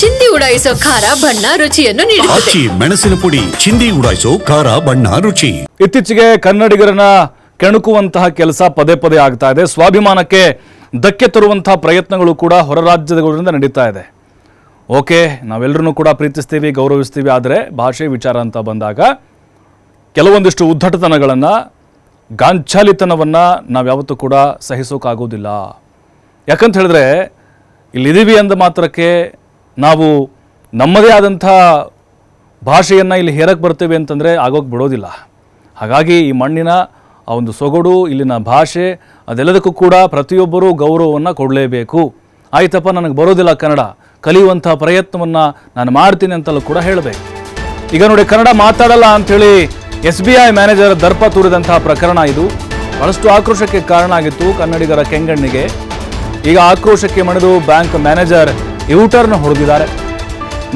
ಚಿಂದಿ ಉಡಾಯಿಸೋ ಖಾರ ಬಣ್ಣ ರುಚಿಯನ್ನು ನೀಡುತ್ತದೆ. ಆಚಿ ಮೆಣಸಿನ ಪುಡಿ ಚಿಂದಿ ಉಡಾಯಿಸೋ ಖಾರ ಬಣ್ಣ ರುಚಿ. ಇತ್ತೀಚೆಗೆ ಕನ್ನಡಿಗರನ್ನ ಕೆಣಕುವಂತಹ ಕೆಲಸ ಪದೇ ಪದೇ ಆಗ್ತಾ ಇದೆ. ಸ್ವಾಭಿಮಾನಕ್ಕೆ ಧಕ್ಕೆ ತರುವಂತಹ ಪ್ರಯತ್ನಗಳು ಕೂಡ ಹೊರ ರಾಜ್ಯಗಳಿಂದ ನಡೀತಾ ಇದೆ. ಓಕೆ ನಾವೆಲ್ಲರೂ ಕೂಡ ಪ್ರೀತಿಸ್ತೀವಿ ಗೌರವಿಸ್ತೀವಿ ಆದರೆ ಭಾಷೆ ವಿಚಾರ ಅಂತ ಬಂದಾಗ ಕೆಲವೊಂದಿಷ್ಟು ಉದ್ದಟತನಗಳನ್ನು ಗಾಂಚಾಲಿತನವನ್ನು ನಾವು ಯಾವತ್ತೂ ಕೂಡ ಸಹಿಸೋಕ್ಕಾಗೋದಿಲ್ಲ ಯಾಕಂತ ಹೇಳಿದ್ರೆ ಇಲ್ಲಿದ್ದೀವಿ ಅಂದ ಮಾತ್ರಕ್ಕೆ ನಾವು ನಮ್ಮದೇ ಆದಂಥ ಭಾಷೆಯನ್ನು ಇಲ್ಲಿ ಹೇರಕ್ಕೆ ಬರ್ತೇವೆ ಅಂತಂದರೆ ಆಗೋಕ್ಕೆ ಬಿಡೋದಿಲ್ಲ. ಹಾಗಾಗಿ ಈ ಮಣ್ಣಿನ ಆ ಒಂದು ಸೊಗಡು, ಇಲ್ಲಿನ ಭಾಷೆ, ಅದೆಲ್ಲದಕ್ಕೂ ಕೂಡ ಪ್ರತಿಯೊಬ್ಬರೂ ಗೌರವವನ್ನು ಕೊಡಲೇಬೇಕು. ಆಯ್ತಪ್ಪ, ನನಗೆ ಬರೋದಿಲ್ಲ ಕನ್ನಡ. ಕಲಿಯುವಂಥ ಪ್ರಯತ್ನವನ್ನು ನಾನು ಮಾಡ್ತೀನಿ ಅಂತಲೂ ಕೂಡ ಹೇಳಬೇಕು. ಈಗ ನೋಡಿ, ಕನ್ನಡ ಮಾತಾಡಲ್ಲ ಅಂಥೇಳಿ ಎಸ್ ಬಿ ಐ ಮ್ಯಾನೇಜರ್ ದರ್ಪ ತೂರಿದಂತಹ ಪ್ರಕರಣ ಇದು. ಬಹಳಷ್ಟು ಆಕ್ರೋಶಕ್ಕೆ ಕಾರಣ ಆಗಿತ್ತು ಕನ್ನಡಿಗರ ಕೆಂಗಣ್ಣಿಗೆ. ಈಗ ಆಕ್ರೋಶಕ್ಕೆ ಮಣಿದು ಬ್ಯಾಂಕ್ ಮ್ಯಾನೇಜರ್ ಯೂಟರ್ನ್ ಹೊಡೆದಿದ್ದಾರೆ.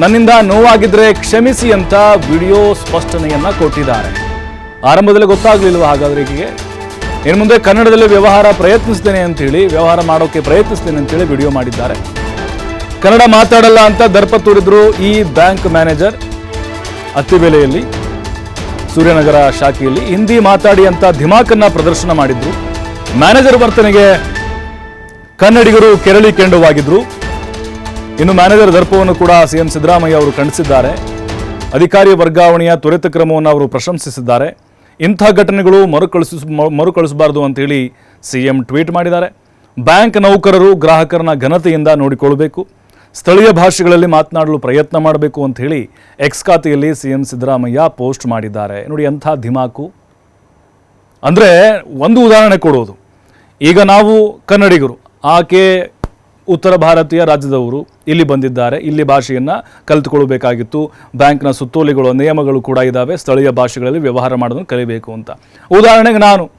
ನನ್ನಿಂದ ನೋವಾಗಿದ್ರೆ ಕ್ಷಮಿಸಿ ಅಂತ ವಿಡಿಯೋ ಸ್ಪಷ್ಟನೆಯನ್ನ ಕೊಟ್ಟಿದ್ದಾರೆ. ಆರಂಭದಲ್ಲಿ ಗೊತ್ತಾಗ್ಲಿಲ್ವ ಹಾಗಾದ್ರೆ ಈಕೆಗೆ ಇನ್ನು ಮುಂದೆ ಕನ್ನಡದಲ್ಲಿ ವ್ಯವಹಾರ ಪ್ರಯತ್ನಿಸ್ತೇನೆ ಅಂತೇಳಿ, ವ್ಯವಹಾರ ಮಾಡೋಕೆ ಪ್ರಯತ್ನಿಸ್ತೇನೆ ಅಂತೇಳಿ ವಿಡಿಯೋ ಮಾಡಿದ್ದಾರೆ. ಕನ್ನಡ ಮಾತಾಡಲ್ಲ ಅಂತ ದರ್ಪ ತೋರಿದ್ರು ಈ ಬ್ಯಾಂಕ್ ಮ್ಯಾನೇಜರ್. ಅತ್ತಿಬೆಲೆಯಲ್ಲಿ ಸೂರ್ಯನಗರ ಶಾಖೆಯಲ್ಲಿ ಹಿಂದಿ ಮಾತಾಡಿ ಅಂತ ಧಿಮಾಕನ್ನ ಪ್ರದರ್ಶನ ಮಾಡಿದ್ರು. ಮ್ಯಾನೇಜರ್ ವರ್ತನೆಗೆ ಕನ್ನಡಿಗರು ಕೆರಳಿ ಕೆಂಡವಾಗಿದ್ರು. ಇನ್ನು ಮ್ಯಾನೇಜರ್ ದರ್ಪವನ್ನು ಕೂಡ ಸಿಎಂ ಸಿದ್ದರಾಮಯ್ಯ ಅವರು ಖಂಡಿಸಿದ್ದಾರೆ. ಅಧಿಕಾರಿ ವರ್ಗಾವಣೆಯ ತ್ವರಿತ ಕ್ರಮವನ್ನು ಅವರು ಪ್ರಶಂಸಿಸಿದ್ದಾರೆ. ಇಂಥ ಘಟನೆಗಳು ಮರುಕಳಿಸ ಮರುಕಳಿಸಬಾರದು ಅಂತೇಳಿ ಸಿಎಂ ಟ್ವೀಟ್ ಮಾಡಿದ್ದಾರೆ. ಬ್ಯಾಂಕ್ ನೌಕರರು ಗ್ರಾಹಕರನ್ನ ಘನತೆಯಿಂದ ನೋಡಿಕೊಳ್ಳಬೇಕು. ಸ್ಥಳೀಯ ಭಾಷೆಗಳಲ್ಲಿ ಮಾತನಾಡಲು ಪ್ರಯತ್ನ ಮಾಡಬೇಕು ಅಂತ ಹೇಳಿ ಎಕ್ಸ್ ಖಾತೆಯಲ್ಲಿ ಸಿಎಂ ಸಿದ್ದರಾಮಯ್ಯ ಪೋಸ್ಟ್ ಮಾಡಿದ್ದಾರೆ. ನೋಡಿ ಎಂಥ ಧಿಮಾಕು ಅಂದರೆ ಒಂದು ಉದಾಹರಣೆ ಕೊಡೋದು ಈಗ ನಾವು ಕನ್ನಡಿಗರು, ಆಕೆ ಉತ್ತರ ಭಾರತೀಯ ರಾಜ್ಯದವರು ಇಲ್ಲಿ ಬಂದಿದ್ದಾರೆ. ಇಲ್ಲಿ ಭಾಷೆಯನ್ನು ಕಲಿತುಕೊಳ್ಬೇಕಾಗಿತ್ತು ಬ್ಯಾಂಕ್ನ ಸುತ್ತೋಲೆಗಳು, ನಿಯಮಗಳು ಕೂಡ ಇದ್ದಾವೆ ಸ್ಥಳೀಯ ಭಾಷೆಗಳಲ್ಲಿ ವ್ಯವಹಾರ ಮಾಡೋದನ್ನು ಕಲಿಬೇಕು ಅಂತ. ಉದಾಹರಣೆಗೆ ನಾನು,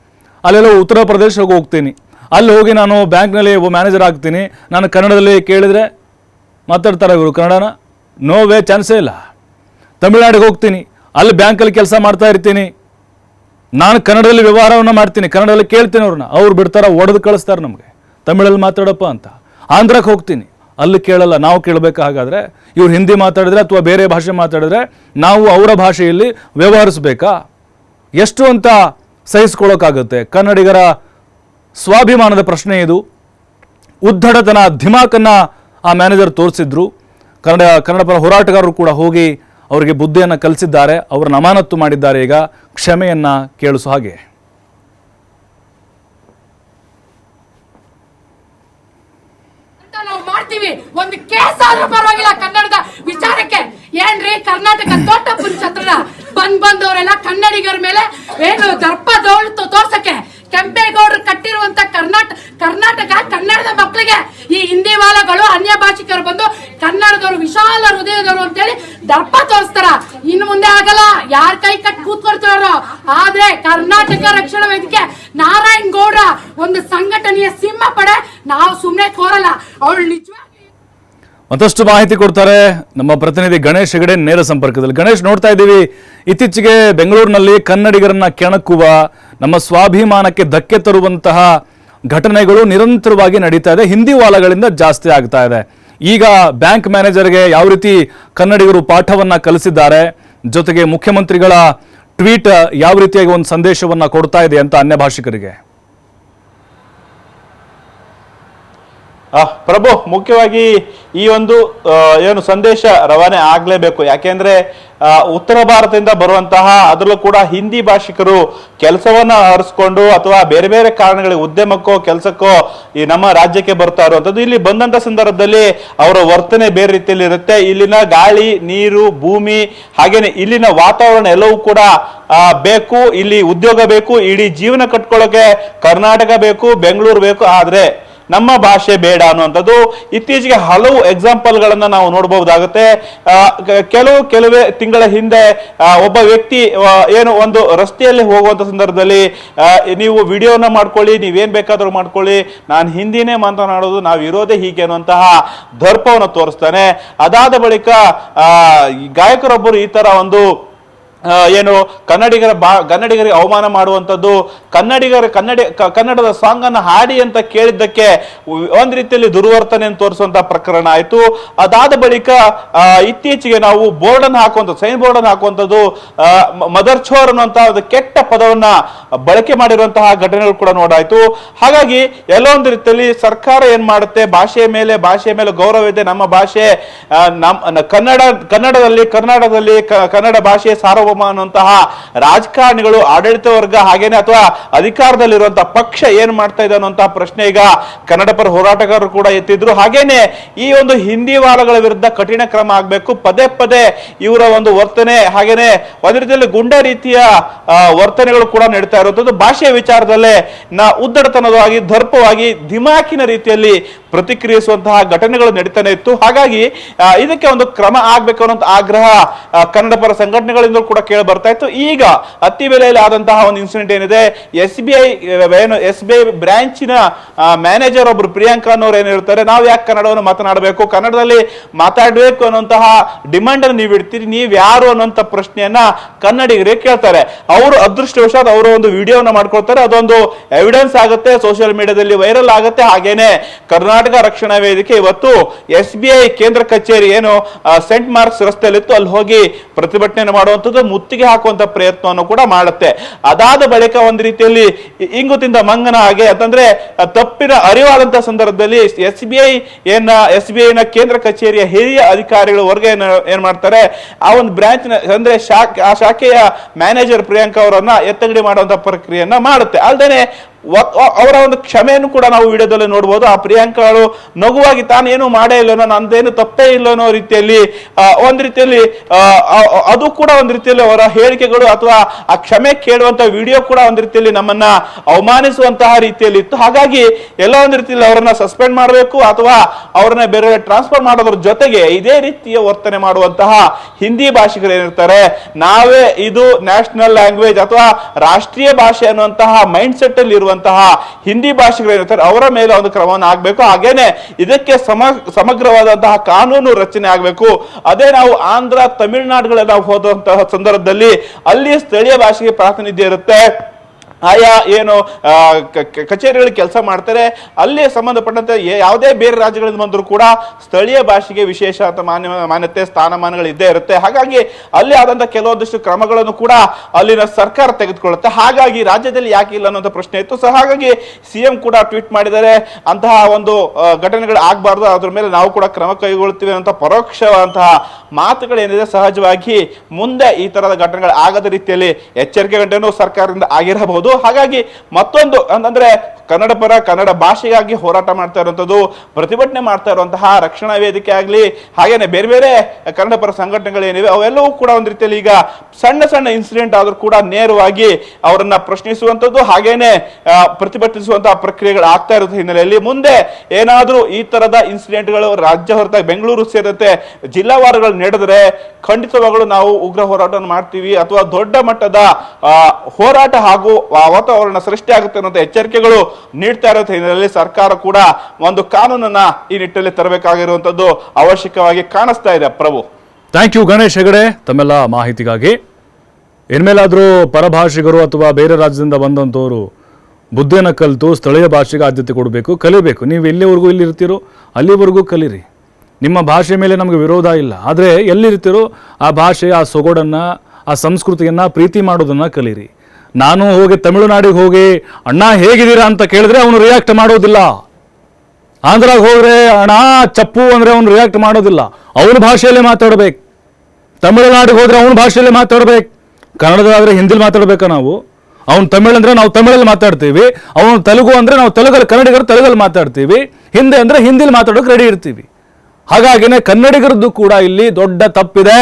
ಅಲ್ಲೆಲ್ಲ ಉತ್ತರ ಪ್ರದೇಶಕ್ಕೆ ಹೋಗ್ತೀನಿ. ಅಲ್ಲಿ ಹೋಗಿ ನಾನು ಬ್ಯಾಂಕ್ನಲ್ಲಿ ಒಬ್ಬ ಮ್ಯಾನೇಜರ್ ಆಗ್ತೀನಿ. ನಾನು ಕನ್ನಡದಲ್ಲಿ ಕೇಳಿದರೆ ಮಾತಾಡ್ತಾರೆ ಇವರು ಕನ್ನಡನ? ನೋ ವೇ ಚಾನ್ಸೇ ಇಲ್ಲ. ತಮಿಳ್ನಾಡಿಗೆ ಹೋಗ್ತೀನಿ. ಅಲ್ಲಿ ಬ್ಯಾಂಕಲ್ಲಿ ಕೆಲಸ ಮಾಡ್ತಾ ಇರ್ತೀನಿ. ನಾನು ಕನ್ನಡದಲ್ಲಿ ವ್ಯವಹಾರವನ್ನು ಮಾಡ್ತೀನಿ. ಕನ್ನಡದಲ್ಲಿ ಕೇಳ್ತೀನಿ ಅವ್ರನ್ನ. ಅವ್ರು ಬಿಡ್ತಾರ? ಒಡೆದು ಕಳಿಸ್ತಾರೆ ನಮಗೆ? ತಮಿಳಲ್ಲಿ ಮಾತಾಡಪ್ಪ ಅಂತ. ಆಂಧ್ರಕ್ಕೆ ಹೋಗ್ತೀನಿ. ಅಲ್ಲಿ ಕೇಳಲ್ಲ, ನಾವು ಕೇಳಬೇಕು ಹಾಗಾದರೆ? ಇವ್ರು ಹಿಂದಿ ಮಾತಾಡಿದ್ರೆ ಅಥವಾ ಬೇರೆ ಭಾಷೆ ಮಾತಾಡಿದ್ರೆ ನಾವು ಅವರ ಭಾಷೆಯಲ್ಲಿ ವ್ಯವಹರಿಸಬೇಕಾ? ಎಷ್ಟು ಅಂತ ಸಹಿಸ್ಕೊಳ್ಳೋಕ್ಕಾಗುತ್ತೆ? ಕನ್ನಡಿಗರ ಸ್ವಾಭಿಮಾನದ ಪ್ರಶ್ನೆ ಇದು. ಉದ್ದಡತನ ಧಿಮಾಕನ್ನು ಆ ಮ್ಯಾನೇಜರ್ ತೋರಿಸಿದ್ರು. ಕನ್ನಡ ಕನ್ನಡ ಪರ ಹೋರಾಟಗಾರರು ಕೂಡ ಹೋಗಿ ಅವರಿಗೆ ಬುದ್ಧಿಯನ್ನು ಕಲಿಸಿದ್ದಾರೆ. ಅವರನ್ನು ಅಮಾನತ್ತು ಮಾಡಿದ್ದಾರೆ ಈಗ. ಕ್ಷಮೆಯನ್ನು ಕೇಳಿಸೋ ಹಾಗೆ ಅಂತ ನಾವು ಮಾಡ್ತೀವಿ. ಒಂದು ಕೇಸ್ ಆದ್ರೂ ಪರವಾಗಿಲ್ಲ, ಕನ್ನಡದ ವಿಚಾರಕ್ಕೆ. ಏನ್ರಿ, ಕರ್ನಾಟಕ ದೊಡ್ಡಪ್ಪನ ಛತ್ರನ ಬಂದ್ ಬಂದವರೆಲ್ಲ ಕನ್ನಡಿಗರ ಮೇಲೆ ಏನು ದರ್ಪ ದೋಳು ತೋರ್ಸಕ್ಕೆ. ಕೆಂಪೇಗೌಡರು ಕಟ್ಟಿರುವಂತ ಕರ್ನಾಟಕ ಕರ್ನಾಟಕ ಕನ್ನಡದ ಮಕ್ಕಳಿಗೆ ಈ ಹಿಂದಿ ವಾಲಗಳು ಅನ್ಯ ಭಾಷಿಕರು ಬಂದು ಕನ್ನಡದವರು ವಿಶಾಲ ಹೃದಯದವರು ಅಂತೇಳಿ ದರ್ಪ ತೋರಿಸ್ತಾರ. ಇನ್ನು ಮುಂದೆ ಆಗಲ್ಲ. ಯಾರ ಕೈ ಕಟ್ ಕೂತ್ಕೊಳ್ತಾರೋ? ಆದ್ರೆ ಕರ್ನಾಟಕ ರಕ್ಷಣಾ ವೇದಿಕೆ ನಾರಾಯಣ್ ಗೌಡ ಒಂದು ಸಂಘಟನೆಯ ಸಿಂಹ ಪಡೆ ನಾವು ಸುಮ್ಮನೆ ತೋರಲ್ಲ, ಅವಳು ನಿಜವಾಗಿ ಮತ್ತಷ್ಟು ಮಾಹಿತಿ ಕೊಡ್ತಾರೆ ನಮ್ಮ ಪ್ರತಿನಿಧಿ ಗಣೇಶ್ ಹೆಗಡೆ ನೇರ ಸಂಪರ್ಕದಲ್ಲಿ. ಗಣೇಶ್, ನೋಡ್ತಾ ಇದ್ದೀವಿ, ಇತ್ತೀಚೆಗೆ ಬೆಂಗಳೂರಿನಲ್ಲಿ ಕನ್ನಡಿಗರನ್ನ ಕೆಣಕುವ, ನಮ್ಮ ಸ್ವಾಭಿಮಾನಕ್ಕೆ ಧಕ್ಕೆ ತರುವಂತಹ ಘಟನೆಗಳು ನಿರಂತರವಾಗಿ ನಡೀತಾ ಇದೆ. ಹಿಂದಿ ವಾಲಗಳಿಂದ ಜಾಸ್ತಿ ಆಗ್ತಾ ಇದೆ. ಈಗ ಬ್ಯಾಂಕ್ ಮ್ಯಾನೇಜರ್ಗೆ ಯಾವ ರೀತಿ ಕನ್ನಡಿಗರು ಪಾಠವನ್ನ ಕಲಿಸಿದ್ದಾರೆ, ಜೊತೆಗೆ ಮುಖ್ಯಮಂತ್ರಿಗಳ ಟ್ವೀಟ್ ಯಾವ ರೀತಿಯಾಗಿ ಒಂದು ಸಂದೇಶವನ್ನ ಕೊಡ್ತಾ ಇದೆ ಅಂತ ಅನ್ಯ ಭಾಷಿಕರಿಗೆ? ಪ್ರಭು ಮುಖ್ಯವಾಗಿ ಈ ಒಂದು ಏನು ಸಂದೇಶ ರವಾನೆ ಆಗಲೇಬೇಕು. ಯಾಕೆಂದ್ರೆ ಆ, ಉತ್ತರ ಭಾರತದಿಂದ ಬರುವಂತಹ ಅದರಲ್ಲೂ ಕೂಡ ಹಿಂದಿ ಭಾಷಿಕರು ಕೆಲಸವನ್ನ ಹರಿಸ್ಕೊಂಡು ಅಥವಾ ಬೇರೆ ಬೇರೆ ಕಾರಣಗಳಿಗೆ ಉದ್ಯಮಕ್ಕೋ ಕೆಲಸಕ್ಕೋ ಈ ನಮ್ಮ ರಾಜ್ಯಕ್ಕೆ ಬರ್ತಾ ಇರುವಂತದ್ದು ಇಲ್ಲಿ ಬಂದಂತ ಸಂದರ್ಭದಲ್ಲಿ ಅವರ ವರ್ತನೆ ಬೇರೆ ರೀತಿಯಲ್ಲಿ ಇರುತ್ತೆ. ಇಲ್ಲಿನ ಗಾಳಿ ನೀರು ಭೂಮಿ ಹಾಗೇನೆ ಇಲ್ಲಿನ ವಾತಾವರಣ ಎಲ್ಲವೂ ಕೂಡ ಆ, ಬೇಕು. ಇಲ್ಲಿ ಉದ್ಯೋಗ ಬೇಕು ಇಡೀ ಜೀವನ ಕಟ್ಕೊಳ್ಳೋಕೆ ಕರ್ನಾಟಕ ಬೇಕು ಬೆಂಗಳೂರು ಬೇಕು. ಆದ್ರೆ ನಮ್ಮ ಭಾಷೆ ಬೇಡ ಅನ್ನುವಂಥದ್ದು. ಇತ್ತೀಚೆಗೆ ಹಲವು ಎಕ್ಸಾಂಪಲ್ಗಳನ್ನು ನಾವು ನೋಡಬಹುದಾಗುತ್ತೆ. ಕೆಲವು, ಕೆಲವೇ ತಿಂಗಳ ಹಿಂದೆ ಒಬ್ಬ ವ್ಯಕ್ತಿ ಏನು ಒಂದು ರಸ್ತೆಯಲ್ಲಿ ಹೋಗುವಂತ ಸಂದರ್ಭದಲ್ಲಿ ನೀವು ವಿಡಿಯೋನ ಮಾಡ್ಕೊಳ್ಳಿ, ನೀವೇನು ಬೇಕಾದರೂ ಮಾಡ್ಕೊಳ್ಳಿ. ನಾನು ಹಿಂದಿನೇ ಮಾತನಾಡೋದು, ನಾವು ಇರೋದೇ ಹೀಗೆ ಅನ್ನುವಂತಹ ದರ್ಪವನ್ನು ತೋರಿಸ್ತಾನೆ. ಅದಾದ ಬಳಿಕ ಗಾಯಕರೊಬ್ಬರು ಈ ತರ ಒಂದು ಏನು ಕನ್ನಡಿಗರ ಬಾ, ಕನ್ನಡಿಗರಿಗೆ ಅವಮಾನ ಮಾಡುವಂಥದ್ದು ಕನ್ನಡಿಗರ ಕನ್ನಡ ಕನ್ನಡದ ಸಾಂಗ್ ಅನ್ನು ಹಾಡಿ ಅಂತ ಕೇಳಿದ್ದಕ್ಕೆ ಒಂದ್ ರೀತಿಯಲ್ಲಿ ದುರ್ವರ್ತನೆ ತೋರಿಸುವಂತ ಪ್ರಕರಣ ಆಯ್ತು. ಅದಾದ ಬಳಿಕ ಇತ್ತೀಚೆಗೆ ನಾವು ಬೋರ್ಡ್ ಅನ್ನು ಹಾಕುವಂತ, ಸೈನ್ ಬೋರ್ಡ್ ಅನ್ನು ಹಾಕುವಂತದ್ದು ಮದರ್ ಚೋರ್ ಅನ್ನುವಂತಹ ಒಂದು ಕೆಟ್ಟ ಪದವನ್ನ ಬಳಕೆ ಮಾಡಿರುವಂತಹ ಘಟನೆಗಳು ಕೂಡ ನೋಡಾಯ್ತು. ಹಾಗಾಗಿ ಎಲ್ಲೋ ಒಂದು ರೀತಿಯಲ್ಲಿ ಸರ್ಕಾರ ಏನ್ ಮಾಡುತ್ತೆ? ಭಾಷೆಯ ಮೇಲೆ ಭಾಷೆಯ ಮೇಲೆ ಗೌರವ ಇದೆ. ನಮ್ಮ ಭಾಷೆ ಕನ್ನಡ, ಕನ್ನಡದಲ್ಲಿ, ಕರ್ನಾಟಕದಲ್ಲಿ ಕನ್ನಡ ಭಾಷೆ ಸಾರ್ವಭೌಮ ಅನ್ನುವಂತಹ ರಾಜಕಾರಣಿಗಳು ಆಡಳಿತ ವರ್ಗ ಹಾಗೇನೆ ಅಥವಾ ಅಧಿಕಾರದಲ್ಲಿರುವಂತಹ ಪಕ್ಷ ಏನ್ ಮಾಡ್ತಾ ಇದೆ ಅನ್ನುವಂತಹ ಪ್ರಶ್ನೆ ಈಗ ಕನ್ನಡ ಪರ ಹೋರಾಟಗಾರರು ಕೂಡ ಎತ್ತಿದ್ರು. ಹಾಗೇನೆ ಈ ಒಂದು ಹಿಂದಿ ವಾರಗಳ ವಿರುದ್ಧ ಕಠಿಣ ಕ್ರಮ ಆಗಬೇಕು. ಪದೇ ಪದೇ ಇವರ ಒಂದು ವರ್ತನೆ, ಹಾಗೇನೆ ಒಂದ್ ರೀತಿಯಲ್ಲಿ ಗುಂಡ ರೀತಿಯ ವರ್ತನೆಗಳು ಕೂಡ ನಡೀತಾ ಇರುವಂತದ್ದು ಭಾಷೆಯ ವಿಚಾರದಲ್ಲೇ ನಾ ಉದ್ದಡತನವಾಗಿ ದರ್ಪವಾಗಿ, ದಿಮಾಕಿನ ರೀತಿಯಲ್ಲಿ ಪ್ರತಿಕ್ರಿಯಿಸುವಂತಹ ಘಟನೆಗಳು ನಡೀತಾನೆ ಇತ್ತು. ಹಾಗಾಗಿ ಇದಕ್ಕೆ ಒಂದು ಕ್ರಮ ಆಗ್ಬೇಕು ಅನ್ನೋ ಆಗ್ರಹ ಕನ್ನಡ ಪರ ಸಂಘಟನೆಗಳಿಂದ ಕೂಡ ಕೇಳಿ ಬರ್ತಾ ಇತ್ತು. ಈಗ ಅತಿ ಬೆಲೆಯಲ್ಲಿ ಆದಂತಹ ಒಂದು ಇನ್ಸಿಡೆಂಟ್ ಏನಿದೆ ಎಸ್ ಬಿ ಐ ಏನು ಎಸ್ ಬಿ ಐ ಬ್ರಾಂಚಿನ ಮ್ಯಾನೇಜರ್ ಒಬ್ರು ಪ್ರಿಯಾಂಕಾ ಅನ್ನೋರು ಏನಿರ್ತಾರೆ ಹೇಳ್ತಾರೆ ನಾವು ಯಾಕೆ ಕನ್ನಡವನ್ನು ಮಾತನಾಡಬೇಕು? ಕನ್ನಡದಲ್ಲಿ ಮಾತಾಡಬೇಕು ಅನ್ನುವಂತಹ ಡಿಮಾಂಡ್ ಅನ್ನು ನೀವು ಇಡ್ತೀರಿ, ನೀವು ಯಾರು ಅನ್ನುವಂತ ಪ್ರಶ್ನೆಯನ್ನ ಕನ್ನಡಿಗರಿಗೆ ಕೇಳ್ತಾರೆ. ಅವರು ಅದೃಷ್ಟವಶಾತ್ ಅವರು ಒಂದು ವಿಡಿಯೋನ ಮಾಡ್ಕೊಳ್ತಾರೆ, ಅದೊಂದು ಎವಿಡೆನ್ಸ್ ಆಗುತ್ತೆ ಸೋಷಿಯಲ್ ಮೀಡಿಯಾದಲ್ಲಿ ವೈರಲ್ ಆಗುತ್ತೆ. ಹಾಗೇನೆ ಕರ್ನಾಟಕ ರಕ್ಷಣಾ ವೇದಿಕೆ ಇವತ್ತು ಎಸ್ ಬಿ ಐ ಕೇಂದ್ರ ಕಚೇರಿ ಏನು ಸೆಂಟ್ ಮಾರ್ಕ್ಸ್ ರಸ್ತೆಯಲ್ಲಿತ್ತು, ಅಲ್ಲಿ ಹೋಗಿ ಪ್ರತಿಭಟನೆ ಮಾಡುವಂಥದ್ದು, ಮುತ್ತಿಗೆ ಹಾಕುವಂತ ಪ್ರಯತ್ನವನ್ನು ಕೂಡ ಮಾಡುತ್ತೆ. ಅದಾದ ಬಳಿಕ ಒಂದು ರೀತಿಯಲ್ಲಿ ಇ- ಇಂಗು ತಿಂದ ಮಂಗನ ಹಾಗೆ. ಅಂತಂದ್ರೆ ತಪ್ಪಿನ ಅರಿವಾದಂತಹ ಸಂದರ್ಭದಲ್ಲಿ ಎಸ್ ಬಿ ಐ ಏನ, ಎಸ್ ಬಿ ಐನ ಕೇಂದ್ರ ಕಚೇರಿಯ ಹಿರಿಯ ಅಧಿಕಾರಿಗಳು ವರ್ಗ ಏನ್ ಮಾಡ್ತಾರೆ, ಆ ಒಂದು ಬ್ರಾಂಚ್ ಅಂದ್ರೆ ಶಾಖೆ, ಆ ಶಾಖೆಯ ಮ್ಯಾನೇಜರ್ ಪ್ರಿಯಾಂಕಾ ಅವರನ್ನ ಎತ್ತಗಡೆ ಮಾಡುವಂತ ಪ್ರಕ್ರಿಯೆಯನ್ನ ಮಾಡುತ್ತೆ. ಅಲ್ದೇನೆ ಅವರ ಒಂದು ಕ್ಷಮೆಯನ್ನು ಕೂಡ ನಾವು ವಿಡಿಯೋದಲ್ಲಿ ನೋಡ್ಬೋದು. ಆ ಪ್ರಿಯಾಂಕಾ ಅವರು ನಗುವಾಗಿ ತಾನೇನು ಮಾಡೇ ಇಲ್ಲನೋ ನಂದೇನು ತಪ್ಪೇ ಇಲ್ಲ ಅನ್ನೋ ರೀತಿಯಲ್ಲಿ ಒಂದು ರೀತಿಯಲ್ಲಿ ಅದು ಕೂಡ ಒಂದು ರೀತಿಯಲ್ಲಿ ಅವರ ಹೇಳಿಕೆಗಳು ಅಥವಾ ಆ ಕ್ಷಮೆ ಕೇಳುವಂತ ವಿಡಿಯೋ ಕೂಡ ಒಂದು ರೀತಿಯಲ್ಲಿ ನಮ್ಮನ್ನ ಅವಮಾನಿಸುವಂತಹ ರೀತಿಯಲ್ಲಿ ಇತ್ತು. ಹಾಗಾಗಿ ಎಲ್ಲ ಒಂದು ರೀತಿಯಲ್ಲಿ ಅವರನ್ನ ಸಸ್ಪೆಂಡ್ ಮಾಡಬೇಕು ಅಥವಾ ಅವರನ್ನ ಬೇರೆ ಟ್ರಾನ್ಸ್ಫರ್ ಮಾಡೋದ್ರ ಜೊತೆಗೆ ಇದೇ ರೀತಿಯ ವರ್ತನೆ ಮಾಡುವಂತಹ ಹಿಂದಿ ಭಾಷಿಕರು ಏನಿರ್ತಾರೆ, ನಾವೇ ಇದು ನ್ಯಾಷನಲ್ ಲ್ಯಾಂಗ್ವೇಜ್ ಅಥವಾ ರಾಷ್ಟ್ರೀಯ ಭಾಷೆ ಅನ್ನುವಂತಹ ಮೈಂಡ್ ಸೆಟ್ ಅಲ್ಲಿ ಹಿಂದಿ ಭಾಷಿಕರು ಏನಿರ್ತಾರೆ ಅವರ ಮೇಲೆ ಒಂದು ಕ್ರಮವನ್ನು ಆಗಬೇಕು. ಹಾಗೇನೆ ಇದಕ್ಕೆ ಸಮ, ಸಮಗ್ರವಾದಂತಹ ಕಾನೂನು ರಚನೆ ಆಗಬೇಕು. ಅದೇ ನಾವು ಆಂಧ್ರ ತಮಿಳುನಾಡುಗಳಲ್ಲಿ ಹೋದಂತಹ ಸಂದರ್ಭದಲ್ಲಿ ಅಲ್ಲಿ ಸ್ಥಳೀಯ ಭಾಷೆಗೆ ಪ್ರಾತಿನಿಧ್ಯ ಇರುತ್ತೆ. ಆಯಾ ಏನು ಕಚೇರಿಗಳು ಕೆಲಸ ಮಾಡ್ತಾರೆ. ಅಲ್ಲಿ ಸಂಬಂಧಪಟ್ಟಂತೆ ಯಾವುದೇ ಬೇರೆ ರಾಜ್ಯಗಳಿಂದ ಬಂದರೂ ಕೂಡ ಸ್ಥಳೀಯ ಭಾಷೆಗೆ ವಿಶೇಷ ಮಾನ್ಯ, ಮಾನ್ಯತೆ, ಸ್ಥಾನಮಾನಗಳು ಇದ್ದೇ ಇರುತ್ತೆ. ಹಾಗಾಗಿ ಅಲ್ಲಿ ಆದಂತ ಕೆಲವೊಂದಿಷ್ಟು ಕ್ರಮಗಳನ್ನು ಕೂಡ ಅಲ್ಲಿನ ಸರ್ಕಾರ ತೆಗೆದುಕೊಳ್ಳುತ್ತೆ. ಹಾಗಾಗಿ ರಾಜ್ಯದಲ್ಲಿ ಯಾಕೆ ಇಲ್ಲ ಅನ್ನೋಂಥ ಪ್ರಶ್ನೆ ಇತ್ತು. ಸೊ ಹಾಗಾಗಿ ಸಿಎಂ ಕೂಡ ಟ್ವೀಟ್ ಮಾಡಿದ್ದಾರೆ. ಅಂತಹ ಒಂದು ಘಟನೆಗಳು ಆಗಬಾರ್ದು. ಅದ್ರ ಮೇಲೆ ನಾವು ಕೂಡ ಕ್ರಮ ಕೈಗೊಳ್ಳುತ್ತೇವೆ ಅಂತ ಪರೋಕ್ಷವಾದಂತಹ ಮಾತುಗಳೇನಿದೆ, ಸಹಜವಾಗಿ ಮುಂದೆ ಈ ತರದ ಘಟನೆಗಳು ಆಗದ ರೀತಿಯಲ್ಲಿ ಎಚ್ಚರಿಕೆ ಗಂಟೆನೂ ಸರ್ಕಾರದಿಂದ ಆಗಿರಬಹುದು. ಹಾಗಾಗಿ ಮತ್ತೊಂದು ಅಂತಂದ್ರೆ ಕನ್ನಡ ಪರ ಕನ್ನಡ ಭಾಷೆಗಾಗಿ ಹೋರಾಟ ಮಾಡ್ತಾ ಇರುವಂಥದ್ದು, ಪ್ರತಿಭಟನೆ ಮಾಡ್ತಾ ಇರುವಂತಹ ರಕ್ಷಣಾ ವೇದಿಕೆ ಆಗಲಿ, ಹಾಗೇನೆ ಬೇರೆ ಬೇರೆ ಕನ್ನಡ ಪರ ಸಂಘಟನೆಗಳೇನಿವೆ, ಅವೆಲ್ಲವೂ ಕೂಡ ಒಂದು ರೀತಿಯಲ್ಲಿ ಈಗ ಸಣ್ಣ ಸಣ್ಣ ಇನ್ಸಿಡೆಂಟ್ ಆದರೂ ಕೂಡ ನೇರವಾಗಿ ಅವರನ್ನ ಪ್ರಶ್ನಿಸುವಂಥದ್ದು, ಹಾಗೇನೆ ಪ್ರತಿಭಟಿಸುವಂತಹ ಪ್ರಕ್ರಿಯೆಗಳು ಆಗ್ತಾ ಇರೋ ಹಿನ್ನೆಲೆಯಲ್ಲಿ ಮುಂದೆ ಏನಾದರೂ ಈ ತರದ ಇನ್ಸಿಡೆಂಟ್ಗಳು ರಾಜ್ಯ ಹೊರತಾಗಿ ಬೆಂಗಳೂರು ಸೇರಿದಂತೆ ಜಿಲ್ಲಾವಾರಗಳು ನಡೆದರೆ ಖಂಡಿತವಾಗಲೂ ನಾವು ಉಗ್ರ ಹೋರಾಟವನ್ನು ಮಾಡ್ತೀವಿ ಅಥವಾ ದೊಡ್ಡ ಮಟ್ಟದ ಹೋರಾಟ ಹಾಗೂ ವಾತಾವರಣ ಸೃಷ್ಟಿಯಾಗುತ್ತೆ ಅನ್ನೋ ಎಚ್ಚರಿಕೆಗಳು ನೀಡ್ತಾ ಇರೋ ಹಿನ್ನೆಲೆಯಲ್ಲಿ ಸರ್ಕಾರ ಕೂಡ ಒಂದು ಕಾನೂನನ್ನ ಈ ನಿಟ್ಟಿನಲ್ಲಿ ತರಬೇಕಾಗಿರುವಂತದ್ದು ಅವಶ್ಯಕವಾಗಿ ಕಾಣಿಸ್ತಾ ಇದೆ. ಪ್ರಭು. Thank you Ganesh Hegde. ತಮ್ಮೆಲ್ಲ ಮಾಹಿತಿಗಾಗಿ. ಇನ್ಮೇಲಾದರೂ ಪರಭಾಷಿಗರು ಅಥವಾ ಬೇರೆ ರಾಜ್ಯದಿಂದ ಬಂದಂಥವರು ಬುದ್ಧಿಯನ್ನು ಕಲಿತು ಸ್ಥಳೀಯ ಭಾಷೆಗೆ ಆದ್ಯತೆ ಕೊಡಬೇಕು, ಕಲಿಬೇಕು. ನೀವು ಎಲ್ಲಿವರೆಗೂ ಇಲ್ಲಿರ್ತೀರೋ ಅಲ್ಲಿವರೆಗೂ ಕಲೀರಿ. ನಿಮ್ಮ ಭಾಷೆ ಮೇಲೆ ನಮಗೆ ವಿರೋಧ ಇಲ್ಲ. ಆದರೆ ಎಲ್ಲಿರ್ತೀರೋ ಆ ಭಾಷೆ, ಆ ಸೊಗಡನ್ನು, ಆ ಸಂಸ್ಕೃತಿಯನ್ನು ಪ್ರೀತಿ ಮಾಡೋದನ್ನು ಕಲೀರಿ. ನಾನು ಹೋಗಿ ತಮಿಳುನಾಡಿಗೆ ಹೋಗಿ, ಅಣ್ಣ ಹೇಗಿದ್ದೀರಾ? ಅಂತ ಕೇಳಿದ್ರೆ ಅವನು ರಿಯಾಕ್ಟ್ ಮಾಡೋದಿಲ್ಲ. ಆಂಧ್ರಾಗ ಹೋದ್ರೆ, ಅಣ್ಣ, ಚಪ್ಪು ಅಂದ್ರೆ ಅವನು ರಿಯಾಕ್ಟ್ ಮಾಡೋದಿಲ್ಲ. ಅವನ ಭಾಷೆಯಲ್ಲೇ ಮಾತಾಡ್ಬೇಕು. ತಮಿಳುನಾಡಿಗೆ ಹೋದ್ರೆ ಅವನ ಭಾಷೆಯಲ್ಲೇ ಮಾತಾಡ್ಬೇಕು. ಕನ್ನಡದಾದ್ರೆ ಹಿಂದಿಲಿ ಮಾತಾಡ್ಬೇಕಾ ನಾವು? ಅವ್ನು ತಮಿಳು ಅಂದ್ರೆ ನಾವು ತಮಿಳಲ್ಲಿ ಮಾತಾಡ್ತೀವಿ. ಅವನು ತೆಲುಗು ಅಂದ್ರೆ ನಾವು ತೆಲುಗಲ್ಲಿ, ಕನ್ನಡಿಗರು ತೆಲುಗಲ್ಲಿ ಮಾತಾಡ್ತೀವಿ. ಹಿಂದೆ ಅಂದ್ರೆ ಹಿಂದಿಲಿ ಮಾತಾಡೋಕೆ ರೆಡಿ ಇರ್ತೀವಿ. ಹಾಗಾಗಿನೇ ಕನ್ನಡಿಗರದ್ದು ಕೂಡ ಇಲ್ಲಿ ದೊಡ್ಡ ತಪ್ಪಿದೆ.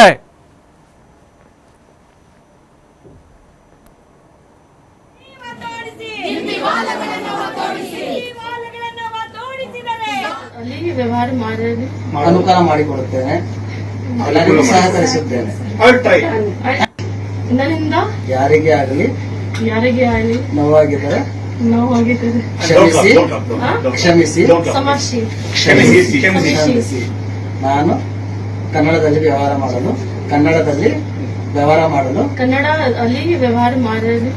ಅನುಕೂಲ ಮಾಡಿಕೊಡುತ್ತೇನೆ. ಎಲ್ಲರಿಗೂ ಸಹಕರಿಸುತ್ತೇನೆ ನನ್ನಿಂದ ಯಾರಿಗೇ ಆಗಲಿ ಯಾರಿಗೆ ಆಗಲಿ? ನೋವಾಗಿದ್ದರೆ ಕ್ಷಮಿಸಿ. ಕ್ಷಮಿಸಿ. ಕ್ಷಮಿಸಿ. ನಾನು ಕನ್ನಡದಲ್ಲಿ ವ್ಯವಹಾರ ಮಾಡಲು ಕನ್ನಡದಲ್ಲಿ ವ್ಯವಹಾರ ಮಾಡಲು ಕನ್ನಡ ಅಲ್ಲಿ ವ್ಯವಹಾರ ಮಾಡೋದು